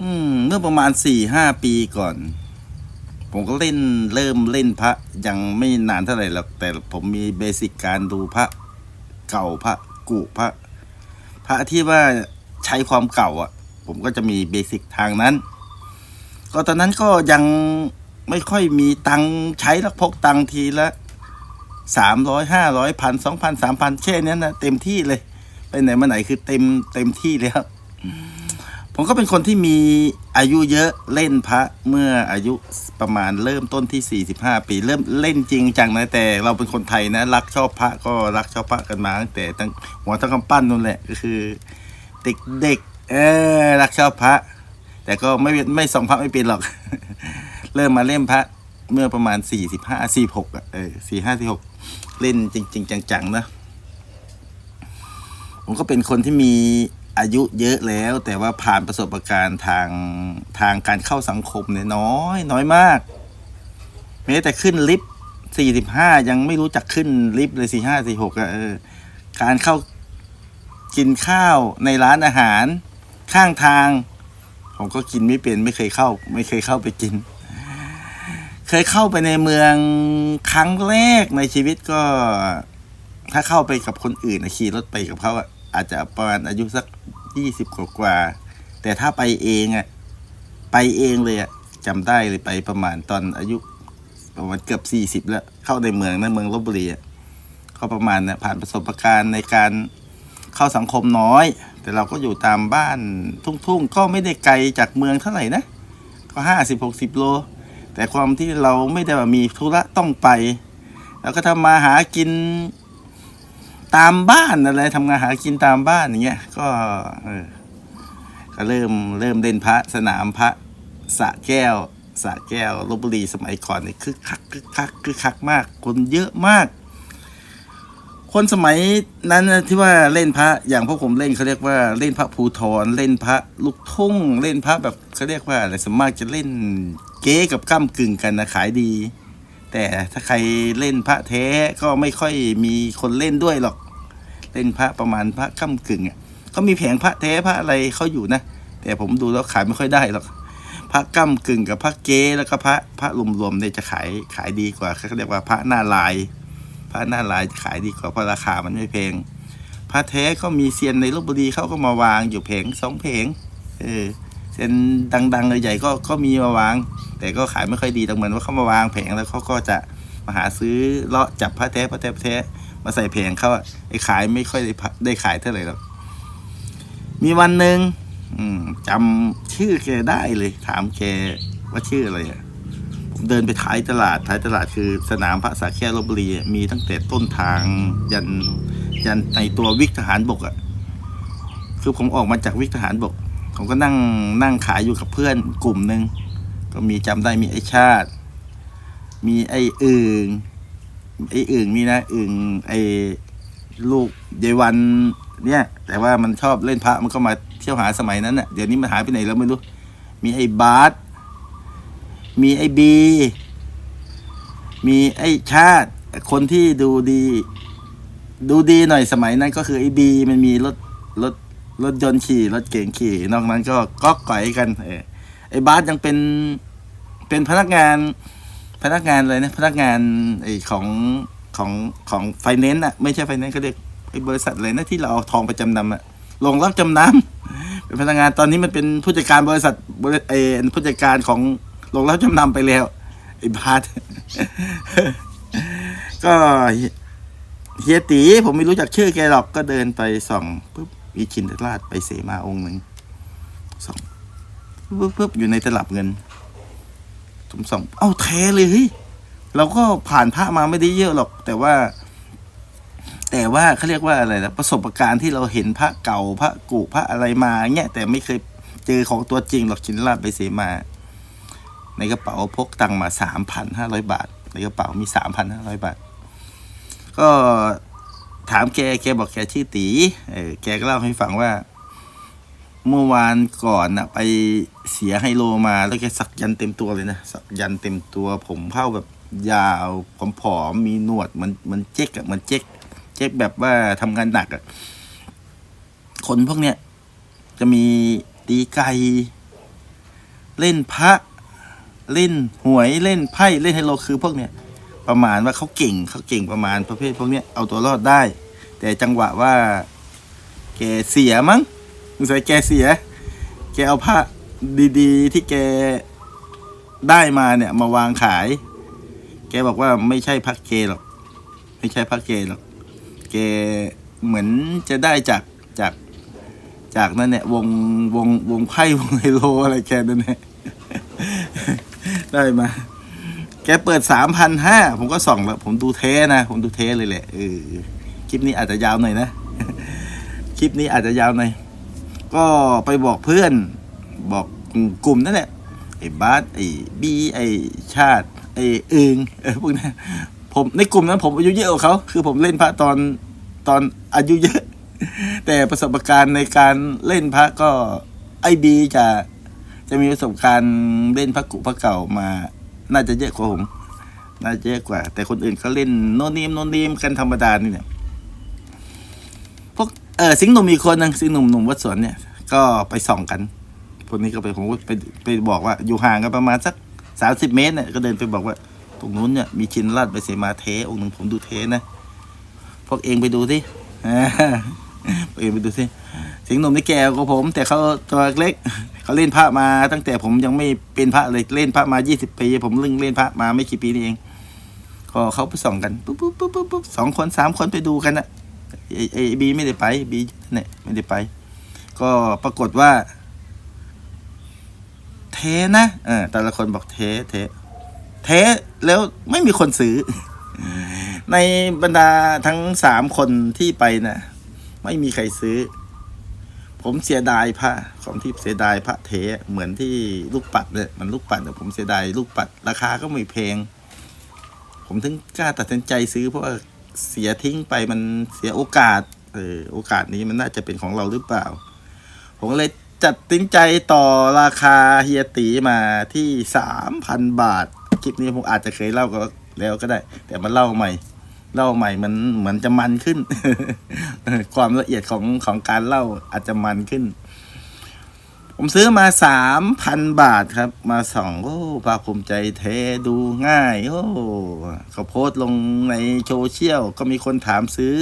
อืม เมื่อประมาณสี่ห้าปีก่อน ผมก็เล่นเริ่มเล่นพระ ยังไม่นานเท่าไหร่หรอกแต่ผมมีเบสิกการดูพระเก่าพระกุพระ พระที่ว่าใช้ความเก่าอะ ผมก็จะมีเบสิกทางนั้น ก็ตอนนั้นก็ยังไม่ค่อยมีตังใช้แล้วพกตังทีละสามร้อยห้าร้อยพันสองพันสามพันแค่นี้นะเต็มที่เลย ไปไหนมาไหนคือเต็มเต็มที่แล้ว ผมก็เป็นคนที่มีอายุเยอะเล่นพระเมื่ออายุประมาณเริ่มต้นที่ 45 ปี เริ่มเล่นจริงจังนะแต่เราเป็นคนไทยนะ รักชอบพระก็รักชอบพระกันมาตั้งแต่ตั้งหัวทั้งกำปั้นนู่นแหละก็คือเด็กเด็กๆเออรักชอบพระ แต่ก็ไม่ไม่ส่องพระไม่เป็นหรอก เริ่มมาเล่นพระเมื่อประมาณ 45 46อะเออ45 46 เล่นจริง ๆ จังๆนะผมก็เป็นคนที่มี อายุเยอะแล้ว แต่ว่าผ่านประสบการณ์ทางทางการเข้าสังคมเนี่ยน้อยน้อยมากแม้แต่ขึ้นลิฟต์สี่สิบห้ายังไม่รู้จักขึ้นลิฟต์เลยสี่ห้าสี่หกอะเออการเข้ากินข้าวในร้านอาหาร ข้างทาง ผมก็กินไม่เป็นไม่เคยเข้า ไม่เคยเข้าไปกิน เคยเข้าไปในเมืองครั้งแรกในชีวิตก็ ถ้าเข้าไปกับคนอื่นนะขี่รถไปกับเขาอะ อาจจะประมาณอายุสักยี่สิบกว่าแต่ถ้าไปเองอะไปเองเลยอะจำได้เลยไปประมาณตอนอายุประมาณเกือบสี่สิบแล้วเข้าในเมืองในเมืองลบบุรีอะก็ประมาณน่ะผ่านประสบการณ์ในการเข้าสังคมน้อย แต่เราก็อยู่ตามบ้านทุ่งๆ ก็ไม่ได้ไกลจากเมืองเท่าไหร่นะ ก็ห้าสิบหกสิบโล แต่ความที่เราไม่ได้มีธุระต้องไป แล้วก็ทำมาหากิน ตามบ้านอะไรทำงานหากินตามบ้านอย่างเงี้ยก็เออก็เริ่มเริ่มเล่นพระสนามพระสะแก้วสะแก้วลบบุรีสมัยก่อนเนี่ยคึกคักคึกคักคึกคักมาก คนเยอะมาก คนสมัยนั้นที่ว่าเล่นพระอย่างพวกผมเล่นเขาเรียกว่าเล่นพระภูทรเล่นพระลูกทุ่ง เล่นพระแบบเขาเรียกว่าอะไรสวนมากจะเล่นเก๊กับก้ากึ่งกันนะขายดี แต่ถ้าใครเล่นพระแท้ก็ไม่ค่อยมีคนเล่นด้วยหรอก เล่นพระประมาณพระก้ากึ่งอะก็มีแผงพระแท้พระอะไรเขาอยู่นะ แต่ผมดูแล้วขายไม่ค่อยได้หรอกพระก้ากึ่งกับพระเก๊แล้วก็พระพระรวมๆเนี่ยจะขายขายดีกว่าเขาเรียกว่าพระหน้าลาย พระหน้าลายขายดีกว่าเพราะราคามันไม่แพงพระแท้ก็มีเซียนในลบบุรีเขาก็มาวางอยู่แผงสองแผงเออเซียนดังๆใหญ่ๆก็ก็มีมาวาง แต่ก็ขายไม่ค่อยดีตรงเหมือนว่าเขามาวางแผงแล้วเขาก็จะมาหาซื้อเลาะจับพระแท้พระแท้พระแท้ มาใส่แผงเขาอะไอ้ขายไม่ค่อยได้ได้ขายเท่าไหร่หรอกมีวันหนึ่งจำชื่อแกได้เลย ถามแกว่าชื่ออะไรอะผมเดินไปท้ายตลาดท้ายตลาดคือสนามพระสาแก้วลบบุรีอะมีตั้งแต่ต้นทางยันยันในตัววิกทหารบกอะคือผมออกมาจากวิกทหารบก ผมก็นั่งนั่งขายอยู่กับเพื่อนกลุ่มหนึ่งก็มีจำได้มีไอ้ชาติ มีไอ้อึ่ง ไอ้อึ่งมีนะอึ่งไอ้ลูกยายวันเนี่ย แต่ว่ามันชอบเล่นพระมันก็มาเที่ยวหาสมัยนั้นน่ะเดี๋ยวนี้มันหายไปไหนแล้วไม่รู้ มีไอ้บาสมีไอ้บี มีไอ้ชาติ คนที่ดูดี ดูดีหน่อยสมัยนั้นก็คือไอ้บี มันมีรถรถรถยนต์ขี่รถเก๋งขี่นอกนั้นก็ก๊อกไก่กันเออไอ้บาสยังเป็นเป็นพนักงาน พนักงานอะไรนะพนักงานไอของของของไฟแนนซ์อะไม่ใช่ไฟแนนซ์ก็เรียกไอบริษัทอะไรนะที่เราเอาทองไปจำนำอะลงรับจำนำเป็นพนักงานตอนนี้มันเป็นผู้จัดการบริษัทบริเอผู้จัดการของลงรับจำนำไปแล้วไอบาสก็เฮียตีผมไม่รู้จักชื่อแกหรอกก็เดินไปส่องปุ๊บมีชินทราชไปเสมาองค์หนึ่งส่องปุ๊บปุ๊บอยู่ในตลับเงิน ผมส่องเอ้าแท้เลยเฮ้ยเราก็ผ่านพระมาไม่ได้เยอะหรอก แต่ว่า แต่ว่าเขาเรียกว่าอะไรนะประสบการณ์ที่เราเห็นพระเก่าพระกุพระอะไรมาเงี้ยแต่ไม่เคยเจอของตัวจริงหรอกชินราชไปเสมา ในกระเป๋าพกตังมาสามพันห้าร้อยบาท ในกระเป๋ามีสามพันห้าร้อยบาท ก็ถามแกแกบอกแกชื่อตีเออแกก็เล่าให้ฟังว่า เมื่อวานก่อนนะไปเสียไฮโลมาแล้วแกสักยันเต็มตัวเลยนะ สักยันเต็มตัวผมเผ้าแบบยาวผอมๆมีหนวดมันมันเจ๊กอะมันเจ๊กเจ๊กแบบว่าทำงานหนักอะคนพวกเนี้ยจะมีตีไก่เล่นพระเล่นหวยเล่นไพ่เล่นไฮโลคือพวกเนี้ยประมาณว่าเขาเก่งเขาเก่งประมาณประเภทพวกเนี้ยเอาตัวรอดได้ แต่จังหวะว่าแกเสียมั้ง สงสัยแกเสีย แกเอาพระดีๆ ที่แกได้มาเนี่ย มาวางขาย แกบอกว่าไม่ใช่พระเกหรอก ไม่ใช่พระเกหรอก แกเหมือนจะได้จากจากจากนั่นเนี่ยวงวงวงไพ่วงไฮโลอะไรแกนั่นแหละได้มา แกเปิดสามพันห้าผมก็ส่องแล้ว ผมดูเทนะ ผมดูเทเลยแหละเออคลิปนี้อาจจะยาวหน่อยนะ คลิปนี้อาจจะยาวหน่อย ก็ไปบอกเพื่อน บอกกลุ่มนั่นแหละไอ้บาสไอ้บีไอ้ชาติไอ้เอิงเออพวกนั้นผมในกลุ่มนั้นผมอายุเยอะกว่าเขาคือผมเล่นพระตอนตอนอายุเยอะ แต่ประสบการณ์ในการเล่นพระก็ไอ้บีจะจะมีประสบการณ์เล่นพระกุพระเก่ามา น่าจะเยอะกว่าผม น่าจะเยอะกว่า แต่คนอื่นเขาเล่นโนนนีมโนนนีมกันธรรมดานี่เนี่ย เออสิงหนุ่มมีคนหนึงสิงหนุ่มหนุ่มวัดสวนเนี่ย ก็ไปส่องกันคนนี้ก็ไปผมก็ไปไปบอกว่า อยู่ห่างกันประมาณสักสามสิบเมตรเนี่ยก็เดินไปบอกว่า ตรงนู้นเนี่ยมีชินราชไปเสมาเทองค์หนึ่งผมดูเทนะพวกเองไปดูสิพวกเองไปดูสิสิงหนุ่มนี่แก่กว่าผม แต่เขาตัวเล็กเขาเล่นพระมาตั้งแต่ผมยังไม่เป็นพระเลยเล่นพระมายี่สิบปีผมเล่นเล่นพระมาไม่กี่ปีนี่เองก็เขาไปส่องกันปุ๊บปุ๊บปุ๊บปุ๊บปุ๊บสองคนสามคนไปดูกันอะ ไอไอบีไม่ได้ไปบีเนี่ยไม่ได้ไป ก็ปรากฏว่า เทนะเออแต่ละคนบอกเทเทเทแล้วไม่มีคนซื้อ ในบรรดาทั้งสามคนที่ไปนะไม่มีใครซื้อ ผมเสียดายพระของที่เสียดายพระเทเหมือนที่ลูกปัดเนี่ยมันลูกปัดเนี่ผมเสียดายลูกปัด ราคาก็ไม่แพงผมถึงกล้าตัดสินใจซื้อเพราะว่า เสียทิ้งไปมันเสียโอกาสเออโอกาสนี้มันน่าจะเป็นของเราหรือเปล่า ผมเลยจัดสินใจต่อราคาเฮียตีมาที่สามพันบาท คลิปนี้ผมอาจจะเคยเล่าก็แล้วก็ได้ แต่มาเล่าใหม่ เล่าใหม่มันเหมือนจะมันขึ้น ความละเอียดของของการเล่าอาจจะมันขึ้น ผมซื้อมาสามพันบาทครับ มาส่องโอ้ภาคภูมิใจเทดูง่าย โอ้เขาโพสต์ลงในโซเชียลก็มีคนถามซื้อ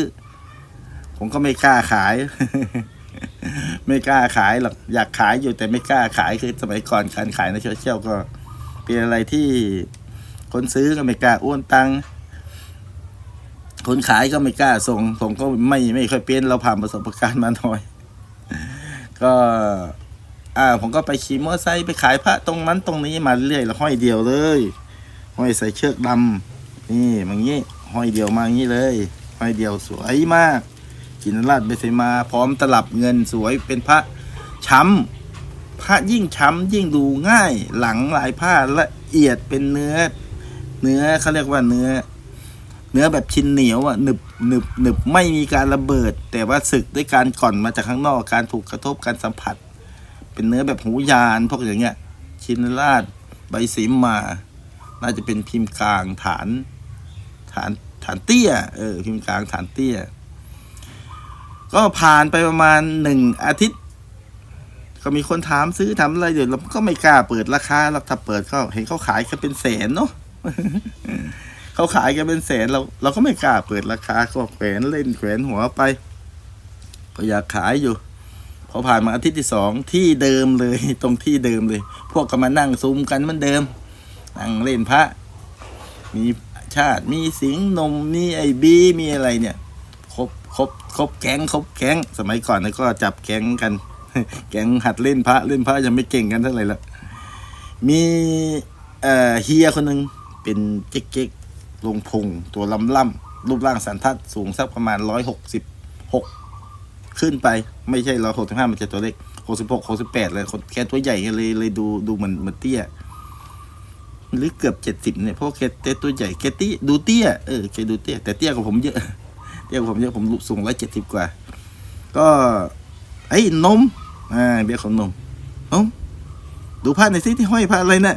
ผมก็ไม่กล้าขาย ไม่กล้าขายหรอกอยากขายอยู่แต่ไม่กล้าขายคือสมัยก่อนการขายในโซเชียลก็ เป็นอะไรที่คนซื้อก็ไม่กล้าอ้วนตังคนขายก็ไม่กล้าส่งส่งก็ไม่ไม่ค่อยเป็นเราผ่านประสบการณ์มาหน่อย ก็ อ่า ผมก็ไปขี่มอเตอร์ไซค์ไปขายพระตรงนั้นตรงนี้มาเรื่อยแล้วห้อยเดียวเลย ห้อยใส่เชือกดำนี่อย่างี้ห้อยเดียวมางี้เลย ห้อยเดียวสวยมาก กินราดเบสมา พร้อมตลับเงินสวยเป็นพระช้ำพระยิ่งช้ำยิ่งดูง่าย หลังลายผ้าละเอียดเป็นเนื้อ เนื้อเขาเรียกว่าเนื้อ เนื้อแบบชิ้นเหนียวอะหนึบหนึบหนึบไม่มีการระเบิด แต่ว่าสึกด้วยการก่อนมาจากข้างนอกการถูกกระทบการสัมผัส เป็นเนื้อแบบหูยานพวกอย่างเงี้ย ชินราชใบสีมา น่าจะเป็นพิมพ์กลางฐาน ฐานฐานเตี้ย เออ พิมพ์กลางฐานเตี้ย ก็ผ่านไปประมาณหนึ่งอาทิตย์ ก็มีคนถามซื้อถามอะไรเดี๋ยวเราก็ไม่กล้าเปิดราคาเราถ้าเปิดเขาเห็นเขาขายกันเป็นแสนเนาะเขาขายกันเป็นแสนเราเราก็ไม่กล้าเปิดราคาก็แขวนเล่นแขวนหัวไปก็อยากขายอยู่ พอผ่านมาอาทิตย์ที่สองที่เดิมเลยตรงที่เดิมเลย พวกก็มานั่งซุ้มกันเหมือนเดิม นั่งเล่นพระ มีชาติมีสิงนมมีไอบีมีอะไรเนี่ยครบครบครบแก๊งครบแก๊งสมัยก่อนนะก็จับแก๊งกัน แก๊งหัดเล่นพระเล่นพระยังไม่เก่งกันเท่าไหร่ละมีเอ่อเฮียคนหนึ่งเป็นเจ๊กๆลงพุงตัวลำล่ำรูปร่างสันทัดสูงสักประมาณร้อยหกสิบหก ขึ้นไปไม่ใช่ร้อยหกสิบห้ามันจะตัวเล็กหกสิบหกหกสิบแปดเลยคนแค่ตัวใหญ่เลยเลยดูดูเหมือนเหมือนเตี้ยหรือเกือบเจ็ดสิบเนี่ยเพราะแกเต้ตัวใหญ่แกเตี้ดูเตี้ยเออแกดูเตี้ยแต่เตี้ยกว่าผมเยอะเตี้ยกว่าผมเยอะผมสูงร้อยเจ็ดสิบกว่า ก็ไอ้นมอ่าเบี้ยของนมนมดูผ้าในอยสิที่ห้อยผ้าอะไรนะ่ะ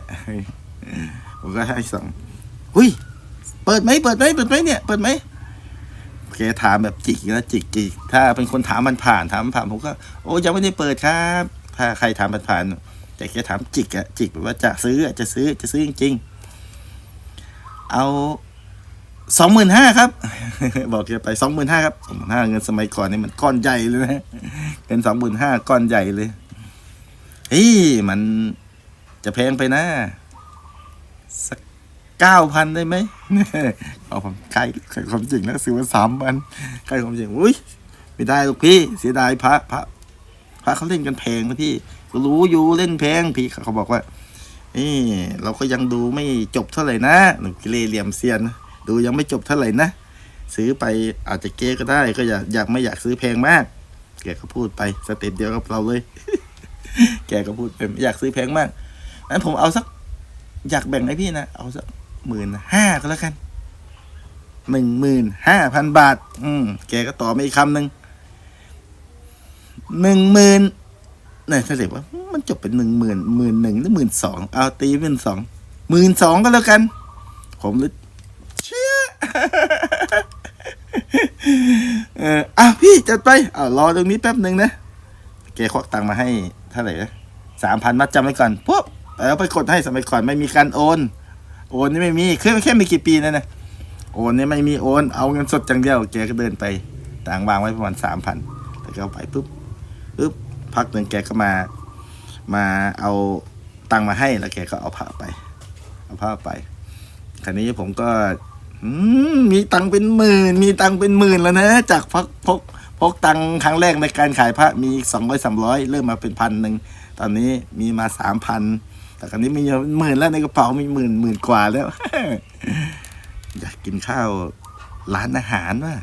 ผมก็ให้ส่องอุ้ยเปิดไหมเปิดไหมเปิดไหมเนี่ยเปิดไหม แกถามแบบจิกนะจิกจิกถ้าเป็นคนถามมันผ่านถามมันผ่านผมก็ โอ้ยังไม่ได้เปิดครับ ถ้าใครถามมันผ่านแต่แกถามจิกอะจิกแบบว่าจะซื้อจะซื้อจะซื้อจริงๆเอาสองหมื่นห้าครับ บอกแกไปสองหมื่นห้าครับสองหมื่นห้าเงินสมัยก่อนนี่มันก้อนใหญ่เลยนะเงินสองหมื่นห้าก้อนใหญ่เลยเฮ้ยมันจะแพงไปนะสัก เก้าพันได้ไหมเอาผมใกล้ใกล้ความจริงแล้วซื้อมาสามพันใกล้ความจริงอุ้ยไม่ได้หรอกพี่ เสียดายพระพระพระเขาเล่นกันแพงนะพี่ก็รู้อยู่เล่นแพงพี่เขาบอกว่านี่เราก็ยังดูไม่จบเท่าไหร่นะหนุ่มกิเลเหลี่ยมเซียน ดูยังไม่จบเท่าไหร่นะซื้อไปอาจจะเก๊ก็ได้ ก็อยากอยากไม่อยากซื้อแพงมาก แกก็พูดไปสเต็ปเดียวกับเราเลย แกก็พูดไปอยากซื้อแพงมากงั้นผมเอาสัก อยากแบ่งให้พี่นะเอาสัก หมื่นห้าก็แล้วกันหนึ่งหมื่นห้าพันบาท อืม แกก็ต่อมาอีกคำหนึ่งหนึ่งหมื่นเนี่ยถ้าเรียว่า มันจบเป็นหนึ่งหมื่นหมื่นหนึ่งหรือหมื่นสองเอาตีเป็นสองหมื่นสองก็แล้วกัน ผมเลยเชื่อเอออะพี่จัดไปอ่ารอตรงนี้แป๊บหนึ่งนะแกควักตังมาให้เท่าไหร่นะสามพันมัดจำไว้ก่อนปุ๊บแล้วไปกดให้สมัยก่อนไม่มีการโอน โอนนี่ไม่มีแค่แค่ไม่กี่ปีนั่นนะโอนนี่ไม่มีโอน เอาเงินสดจังเดียวแกก็เดินไปต่างวางไว้ประมาณสามพันแต่ก็ไปปุ๊บปุ๊บพักหนึ่งแกก็มา มาเอาตังมาให้แล้วแกก็เอาผ้าไป เอาผ้าไปคราวนี้ผมก็มีตังเป็นหมื่น มีตังเป็นหมื่นแล้วนะ จากพักพกพกตังค์ครั้งแรกในการขายพระมีสองร้อยสามร้อยเริ่มมาเป็นพันหนึ่งตอนนี้มีมาสามพัน แต่คราวนี้มีหมื่นแล้วในกระเป๋ามีหมื่นหมื่นกว่าแล้ว อยากกินข้าว ร้านอาหารว่ะ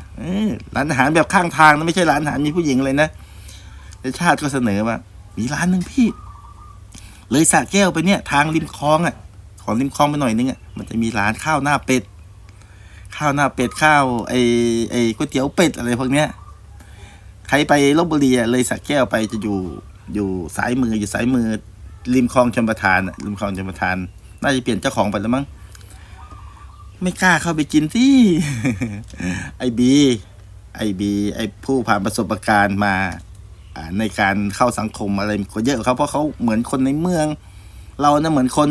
ร้านอาหารแบบข้างทางนะไม่ใช่ร้านอาหารมีผู้หญิงเลยนะแต่ชาติก็เสนอว่า มีร้านหนึ่งพี่ เลยสะแก้วไปเนี่ย ทางริมคลองอะ ของริมคลองไปหน่อยนึงอะมันจะมีร้านข้าวหน้าเป็ดข้าวหน้าเป็ดข้าวไอ้ไอ้ก๋วยเตี๋ยวเป็ดอะไรพวกเนี้ยใครไปลบบุรีอะเลยสักแก้วไปจะอยู่อยู่สายมืออยู่สายมือ ริมคลองชมประทานอะริมคลองชมประทาน น่าจะเปลี่ยนเจ้าของไปแล้วมั้งไม่กล้าเข้าไปกินที่ไอบีไอบีไอผู้ผ่านประสบการณ์มาในการเข้าสังคมอะไรก็เยอะกว่าเขาเพราะเขาเหมือนคนในเมือง เราน่ะเหมือนคน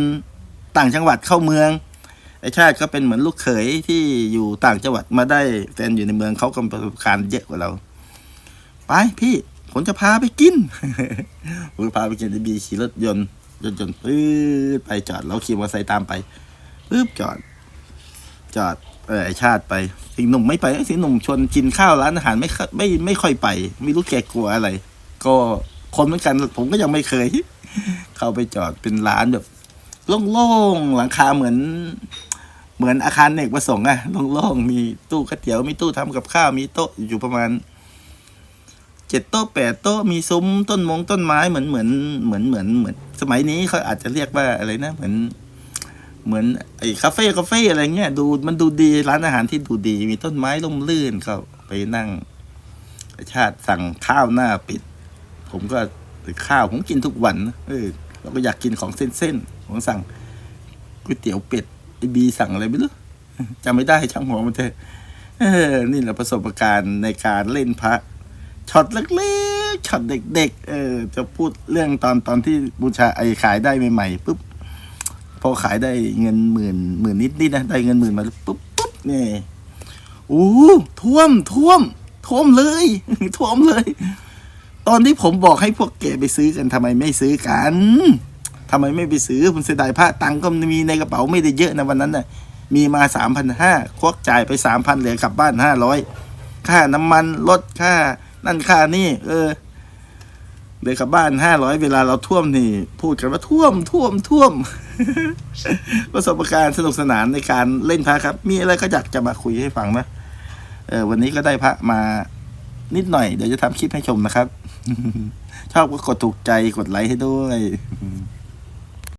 ต่างจังหวัดเข้าเมืองไอชาติก็เป็นเหมือนลูกเขยที่อยู่ต่างจังหวัดมาได้แฟนอยู่ในเมืองเขาก็ประสบการณ์เยอะกว่าเรา ไปพี่ผมจะพาไปกิน ผมพาไปกินไอบีขี่รถยนต์รถยนต์ปื๊ดไปจอดแล้วขี่มอเตอร์ไซค์ตามไปปึ๊บจอด จอดเออไอชาติไปสิงหนุ่มไม่ไปสิงหนุ่มชวนกินข้าวร้านอาหารไม่ไม่ไม่ค่อยไป ไม่รู้แกกลัวอะไร ก็คนเหมือนกันผมก็ยังไม่เคย เข้าไปจอดเป็นร้านแบบโล่งๆหลังคาเหมือน เหมือนอาคารเอกประสงค์อะโล่งๆมีตู้ก๋วยเตี๋ยวมีตู้ทำกับข้าวมีโต๊ะอยู่ประมาณ เจ็ดโต๊ะแปดโต๊ะมีซุ้มต้นมงต้นไม้เหมือนเหมือนเหมือนเหมือนเหมือน สมัยนี้เขาอาจจะเรียกว่าอะไรนะเหมือน เหมือนไอ้คาเฟ่คาเฟ่อะไรเงี้ยดูมันดูดีร้านอาหารที่ดูดี มีต้นไม้ร่มรื่นเขาไปนั่งไอชาติสั่งข้าวหน้าปิด ผมก็ข้าวผมกินทุกวันเออเราก็อยากกินของเส้นๆผมสั่งก๋วยเตี๋ยวเป็ดไอ้บีสั่งอะไรไม่รู้จำไม่ได้ช่างหัวมันเถอะนี่แหละประสบการณ์ในการเล่นพระ ช็อตเล็กๆช็อตเด็ก ๆ เออ จะพูดเรื่องตอนตอนที่บูชาไอ้ขายได้ใหม่ๆปุ๊บพอขายได้เงินหมื่นหมื่นนิดนิดๆนะได้เงินหมื่นมาปุ๊บปุ๊บนี่โอ้ท่วมท่วม ท่วมเลย ท่วมเลย ตอนที่ผมบอกให้พวกแกไปซื้อกันทำไมไม่ซื้อกันทำไมไม่ไปซื้อผมเสียดายพระตังก็มีในกระเป๋าไม่ได้เยอะนะวันนั้นน่ะ มีมาสามพันห้าควักจ่ายไปสามพันเหลือกลับบ้านห้าร้อยค่าน้ำมันรถค่า นั่นค่านี่ เออเหลือกลับบ้านห้าร้อยเวลาเราท่วมนี่ พูดกันว่าท่วมท่วมท่วม ประสบการณ์สนุกสนานในการเล่นพระครับ มีอะไรก็อยากจะมาคุยให้ฟังนะเออ วันนี้ก็ได้พระมานิดหน่อย เดี๋ยวจะทำคลิปให้ชมนะครับ ชอบก็กดถูกใจกดไลค์ให้ด้วย